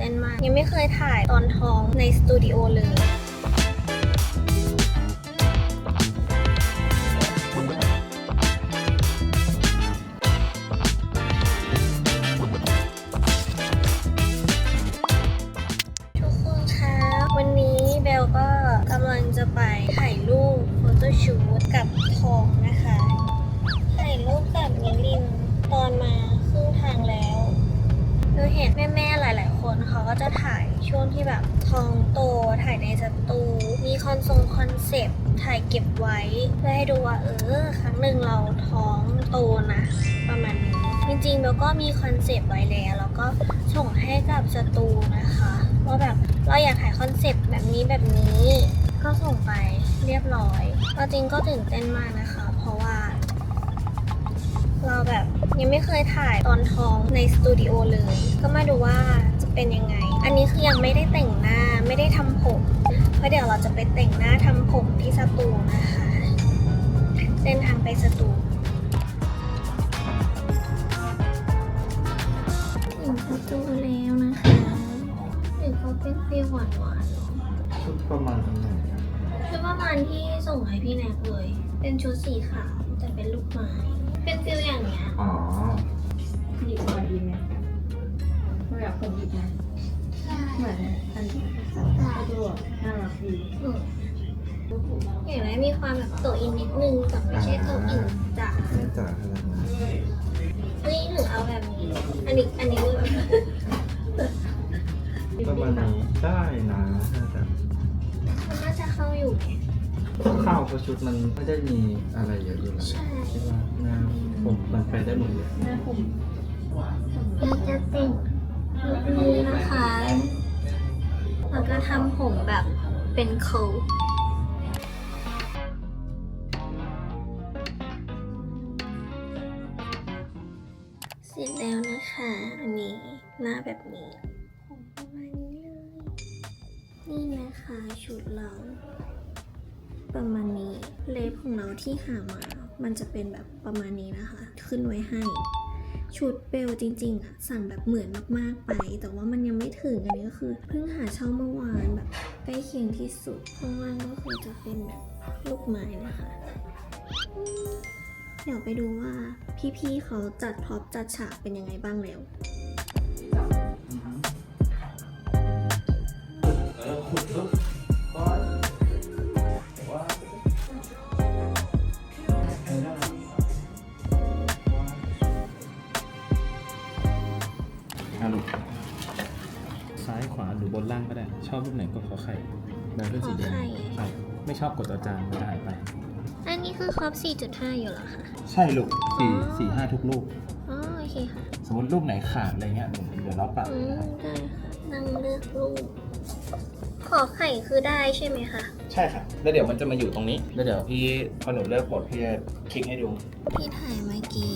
เต้นมาก ยังไม่เคยถ่ายตอนท้องในสตูดิโอเลย เขาก็จะถ่ายช่วงที่แบบทองโตถ่ายในสตูมีคอนทรงคอนเซปต์ถ่ายเก็บไว้ เพื่อให้ดูว่าเออ ครั้งหนึ่งเราท้องโตนะ ประมาณนี้จริงๆเบลก็มีคอนเซปต์ไว้แล้วแล้วก็ส่งให้กับสตูนะคะว่าแบบเราอยากถ่ายคอนเซปต์แบบนี้แบบนี้ก็ส่งไปเรียบร้อยก็จริงก็ตื่นเต้นมากนะคะ เพราะว่า เราแบบยังไม่เคยถ่ายตอนท้องในสตูดิโอเลย ก็มาดูว่า เป็นยังไง อันนี้คือยังไม่ได้แต่งหน้าไม่ได้ทำผมเพราะเดี๋ยวเราจะไปแต่งหน้าทำผมที่สตูนะคะเส้นทางไปสตูถึงสตูแล้วนะคะหรือเขาเป็นฟีลหวานหวานๆเนอะชุดประมาณไหนอะชุดประมาณที่ส่งให้พี่แนกเลย เป็นชุดสีขาวแต่เป็นลูกไม้ เป็นฟิลอย่างเนี้ย อ๋อหยิบก่อนดีไหม เราอยากผมหยิบนะเหมือนอันนี้สะดวกน่ารักดีอืมอย่างไรมีความแบบโตอินนิดนึงแต่ไม่ใช่โตอินจ๋าไม่จ่ายอะไรนะเฮ้ยหนูเอาแบบนี้อันนี้อันนี้เลยประมาณนี้ได้นะน่าจะมันน่าจะเข้าอยู่ไงข้าวเพราะชุดมันไม่ได้มีอะไรเยอะอยู่แล้วใช่คิดว่าหน้าผมมันไปได้หมดเลยหน้าผมเราจะแต่ง ทำผมแบบเป็นโค้ดเสร็จแล้วนะคะ อันนี้หน้าแบบนี้ผมประมาณนี้เลย นี่นะคะชุดเรา ประมาณนี้ เล็บของเราที่หามา มันจะเป็นแบบประมาณนี้นะคะ ขึ้นไว้ให้ ชุดเบลจริงๆอะสั่งแบบเหมือนมากๆไป แต่ว่ามันยังไม่ถึงอันนี้ก็คือ เพิ่งหาเช่าเมื่อวานแบบใกล้เคียงที่สุดข้างล่างก็คือจะเป็นแบบลูกไม้นะคะเดี๋ยวไปดูว่าพี่ๆเขาจัดพร็อพจัดฉากเป็นยังไงบ้างแล้ว อะลูกซ้ายขวาหรือบนล่างก็ได้ ชอบรูปไหนก็ขอไข่แบบเป็นสีแดงขอไข่ ใช่ไม่ชอบกดตัวจานมันจะหายไป อันนี้คือครอบ4.5 อยู่เหรอคะ ใช่ลูกสี่อ๋อสี่ห้าทุกรูปอ๋อโอเคค่ะ สมมติรูปไหนขาดอะไรเงี้ยหนูเดี๋ยวเราปรับอืม ได้ค่ะนั่งเลือกรูป ขอไข่คือได้ใช่ไหมคะ ใช่ค่ะแล้วเดี๋ยวมันจะมาอยู่ตรงนี้แล้วเดี๋ยวพี่พอหนูเลิกกดพี่จะคลิกให้ดูที่ถ่ายเมื่อกี้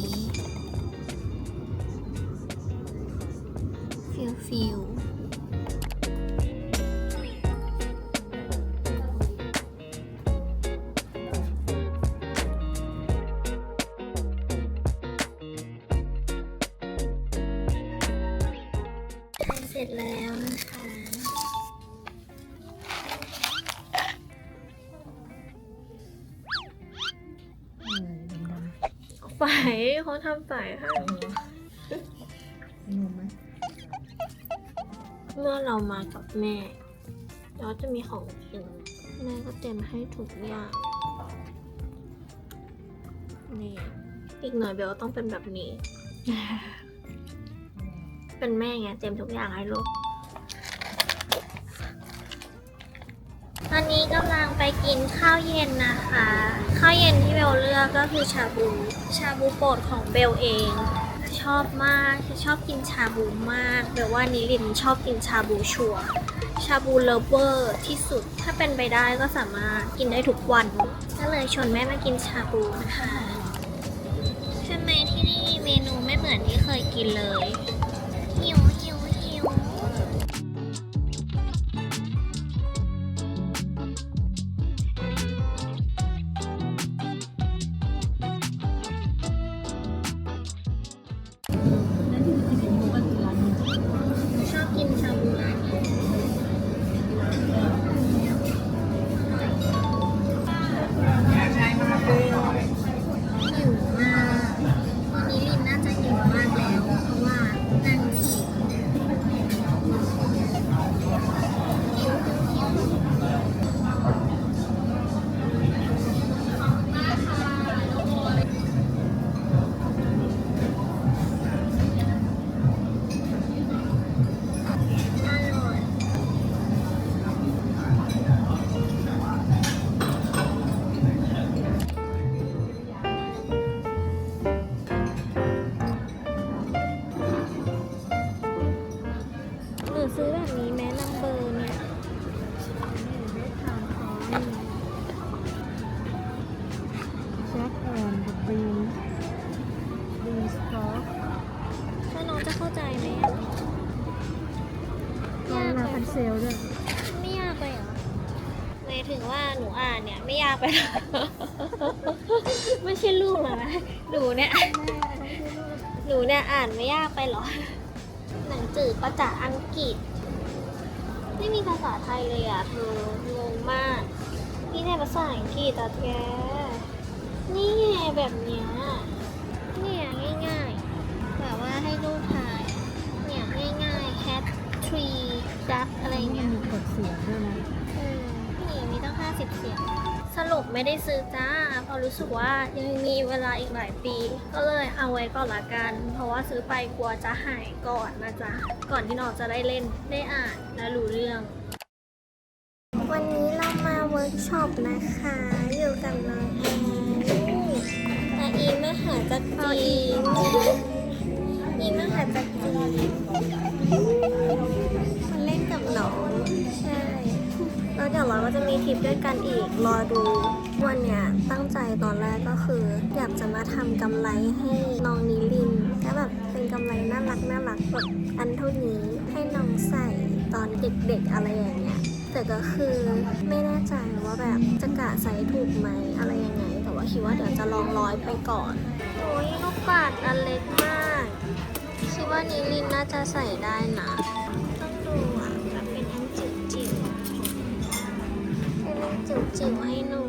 ฟิลฟิลเสร็จแล้วนะคะฝ่ายเขาทำฝ่ายให้ นมไหม เมื่อเรามากับแม่ เราจะมีของกิน แม่ก็เตรียมให้ทุกอย่างนี่อีกหน่อยเบลต้องเป็นแบบนี้ เป็นแม่ไงเตรียมทุกอย่างให้ลูก ตอนนี้กำลังไปกินข้าวเย็นนะคะ ข้าวเย็นที่เบลเลือกก็คือชาบู ชาบูโปรดของเบลเอง ชอบมากคือชอบกินชาบูมากเบลว่านิลินชอบกินชาบูชัวชาบูเลเวอร์ที่สุด ถ้าเป็นไปได้ก็สามารถกินได้ทุกวัน ก็เลยชวนแม่มากินชาบูนะคะใช่ไหมที่นี่เมนูไม่เหมือนที่เคยกินเลย ไม่ยากไปหรอไม่ใช่ลูกหรอนะหนูเนี่ยหนูเนี่ยอ่านไม่ยากไปเหรอ หนังจือประจาอังกฤษ ไม่มีภาษาไทยเลยอะเธองงมากนี่ในภาษาอังกฤษแต่แกนี่ไงแบบเนี้ยเนี่ยง่ายๆ แบบว่าให้ลูกทายเนี่ยง่ายๆ cat tree duck อะไรเงี้ยมีกดเสียงด้วยนะอืมนี่มีตั้ง50เสียง สรุปไม่ได้ซื้อจ้าเพราะรู้สึกว่ายังมีเวลาอีกหลายปี ก็เลยเอาไว้ก่อนละกัน เพราะว่าซื้อไปกลัวจะหายก่อนนะจ๊ะ ก่อนที่น้องจะได้เล่นได้อ่านและรู้เรื่อง วันนี้เรามาเวิร์กช็อปนะคะ อยู่กับน้องแอนแต่อีไม่หาจักจีนอีไม่หาจักจีนมาเล่นกับน้อง แล้วเดี๋ยวเราก็จะมีทริปด้วยกันอีก รอดู วันเนี้ยตั้งใจตอนแรกก็คือ อยากจะมาทำกำไรให้น้องนิลินแค่แบบเป็นกำไรน่ารักน่ารักแบบอันเท่านี้ให้น้องใส่ตอนเด็กๆอะไรอย่างเงี้ยแต่ก็คือไม่แน่ใจว่าแบบจะกะไซส์ถูกไหมอะไรยังไง แต่ว่าคิดว่าเดี๋ยวจะลองร้อยไปก่อนโอ้ยลูกปัดอันเล็กมากคิดว่านิลินน่าจะใส่ได้นะต้องดูอะ จิ๋วๆให้หนู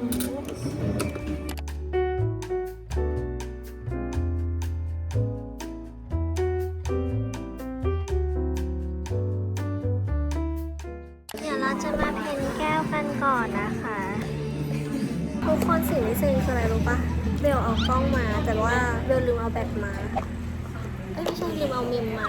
เดี๋ยวเราจะมาเพ้นแก้วกันก่อนนะคะ ทุกคนสิ่งที่เซึ้งคืออะไรรู้ปะเบลเอากล้องมาแต่ว่าเบลลืมเอาแบตมา เอ้ยไม่ใช่ลืมเอาเมมมา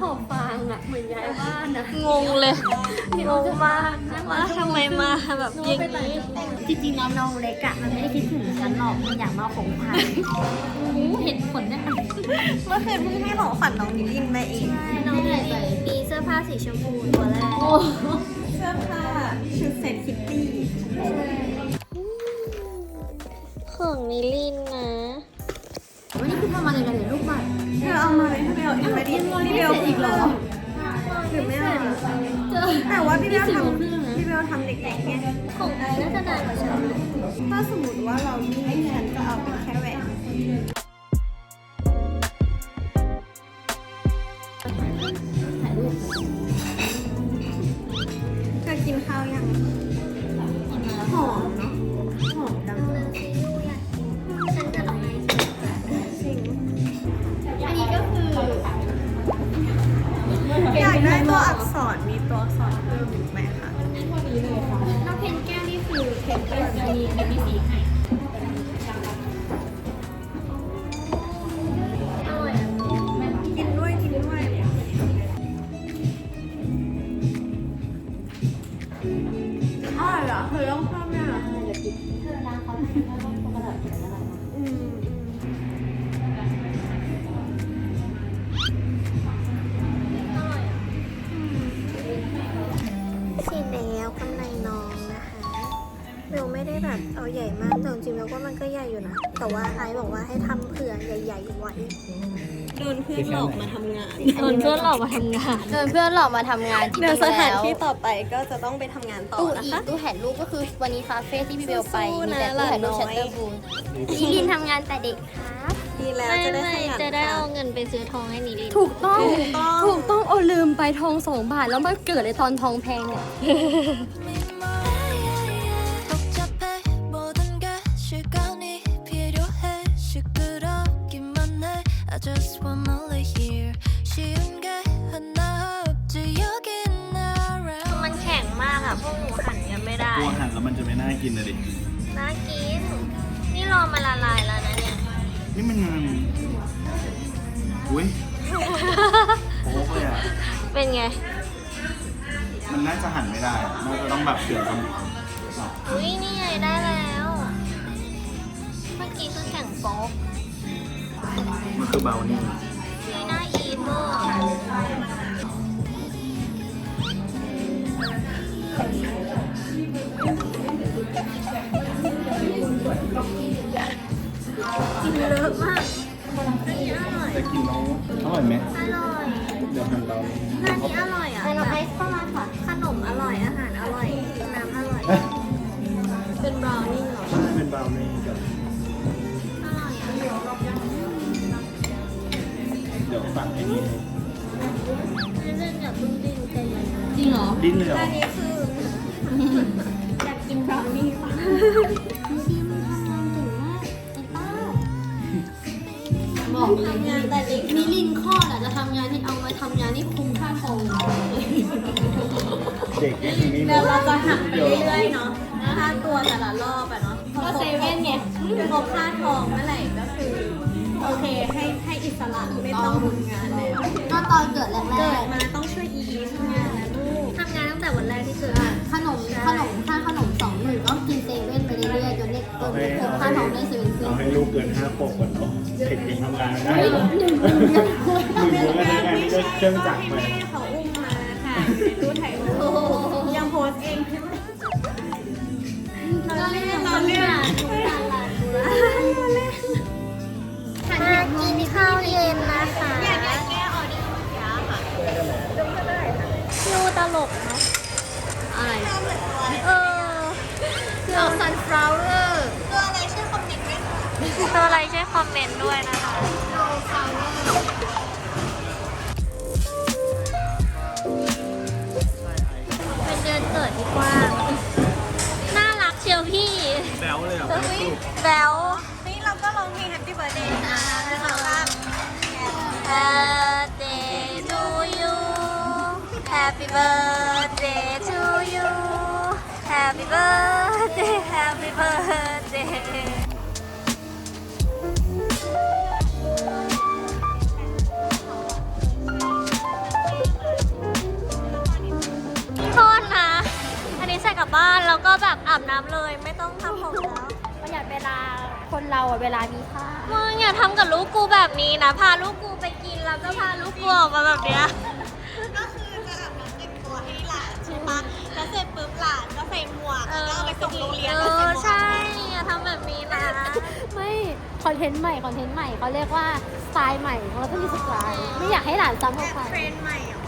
หอบฟางอะเหมือนย้ายบ้านอะงงเลยงงมากว่าทำไมมาแบบอย่างนี้จริงๆแล้วน้องเล็กอะมันไม่ได้คิดถึงฉันหรอกมันอยากมาของขวัญเห็นผลเนี่ยเมื่อคืนเพิ่งให้ของขวัญน้องนิลินไปเองน้องใส่มีเสื้อผ้าสีชมพูตัวแรกโอ้เสื้อผ้าชุดเซ็ตคิตตี้ของนิลินนะวันนี้คือทำอะไรกันเนี่ยลูกบัตรเธอเอามาเลย พี่เบลเอ็มไม่ได้พี่เบลอีกเหรอหรือไม่เอาเจอแต่ว่าพี่เบลนี่ทสิบโมงครึ่งนะำพี่เบลทำเด็กๆไงของไอน่าจะนานกว่าฉันถ้าสมมติว่าเรานี่ฉันจะเอาเป็นแค่แหวนถ่ายรูปเธอกินข้าวยังหอมเนาะ เหรอเธอต้องชอบเนี่ยเธอร้านเขาให้ว่าต้องกระดาษเขียนอะไรมาอืมสีแล้วกำไรน้องนะคะเบลไม่ได้แบบเอาใหญ่มากแต่จริงๆแล้วก็มันก็ใหญ่อยู่นะ แต่ว่าไอซ์บอกว่าให้ทำเผื่อใหญ่ๆไว้ โดนเพื่อนหลอกมาทำงานโดนเพื่อนหลอกมาทำงานเดินเพื่อนหลอกมาทำงานจริงๆเดี๋ยวสถานแล้วที่ต่อไปก็จะต้องไปทำงานต่อตู้นะอีกคะ ตู้ถ่ายรูปก็คือวันนี้คาเฟ่ที่พี่เบลไปสู้ๆมีแต่นะตู้ถ่ายรูปหชัลานน้อยตเตอร์บูธลิลินทำงานแต่เด็กครับดีแล้วไม่จะได้ไม่ขยันจะได้ค่ะเอาเงินไปซื้อทองให้นิลินถูกต้อง ถูกต้อง ถูกต้องโอ้ลืมไปทองสองบาทแล้วมาเกิดในตอนทองแพงเนี่ย복 อะพวกหนูหั่นกันไม่ได้กลัวหั่นแล้วมันจะไม่น่ากินเลยดิ น่ากิน นี่รอมาละลายแล้วนะเนี่ย นี่มันอุ้ยโป๊กเลยอะ เป็นไง มันน่าจะหั่นไม่ได้อะน่าจะต้องแบบเสือกันอุ้ยนี่ไงได้แล้ว เมื่อกี้คือแข็งโป๊กมันคือเบานี่นี่น่าอีทเดิ้นเลยเหรอร้านนี้คืออยากกินบราวนี่ค่ะบอกเลยทำงานแต่เด็กมิลินคลอดอะจะทำงานที่เอามาทำงานที่คุ้มค่าทองเด็กนี่นี่เดี๋ยวเราจะหักไปเรื่อยๆเนาะค่าตัวแต่ละรอบอะเนาะก็เซเว่นไงพอค่าทองเมื่อไหร่ก็คือ โอเคให้ให้อิสระไม่ต้องทำงานแล้วก็ตอนเกิดแรกเกิดมา เซเว่นซื้อเอาให้ลูกเกินห้าขวบก่อนเนาะเด็กยังทำงานไม่ได้เฮ้ยหรอหนึ่งหนึ่งยังหนึ่งเดือนก็ได้งานนี่ก็เครื่องจักรไปให้แม่เขาอุ้มมาค่ะดูถ่ายรูปยังโพสเองใช่ไหมเราเล่นเราเล่นมากินข้าวเย็นนะคะ ตัวอะไรช่วยคอมเมนต์ด้วยนะคะเป็นเดือนเกิดที่กว้างน่ารักเชียวพี่แบวเลยเหรอแบลนี่เราก็ร้องเพลง Happy Birthday นะแล้วเราก็ Birthday to you Happy birthday to you Happy birthday Happy birthday แล้วก็แบบอาบน้ำเลย ไม่ต้องทำผมแล้วประหยัดเวลาคนเราอะเวลามีค่ามึงอย่าทำกับลูกกูแบบนี้นะ พาลูกกูไปกินแล้วก็พาลูกกูออกมาแบบเนี้ย ก็คือจะอาบน้ำแต่งตัวให้หลานใช่ปะแล้วเสร็จปุ๊บหลานก็ใส่หมวกแล้วก็เอาไปส่งโรงเรียนเออใช่อย่าทำแบบนี้นะ ไม่คอนเทนต์ใหม่คอนเทนต์ใหม่เขาเรียกว่าสไตล์ใหม่เราต้องมีสไตล์ไม่อยากให้หลานซ้ำกับใคร เทรนด์ใหม่เหรอ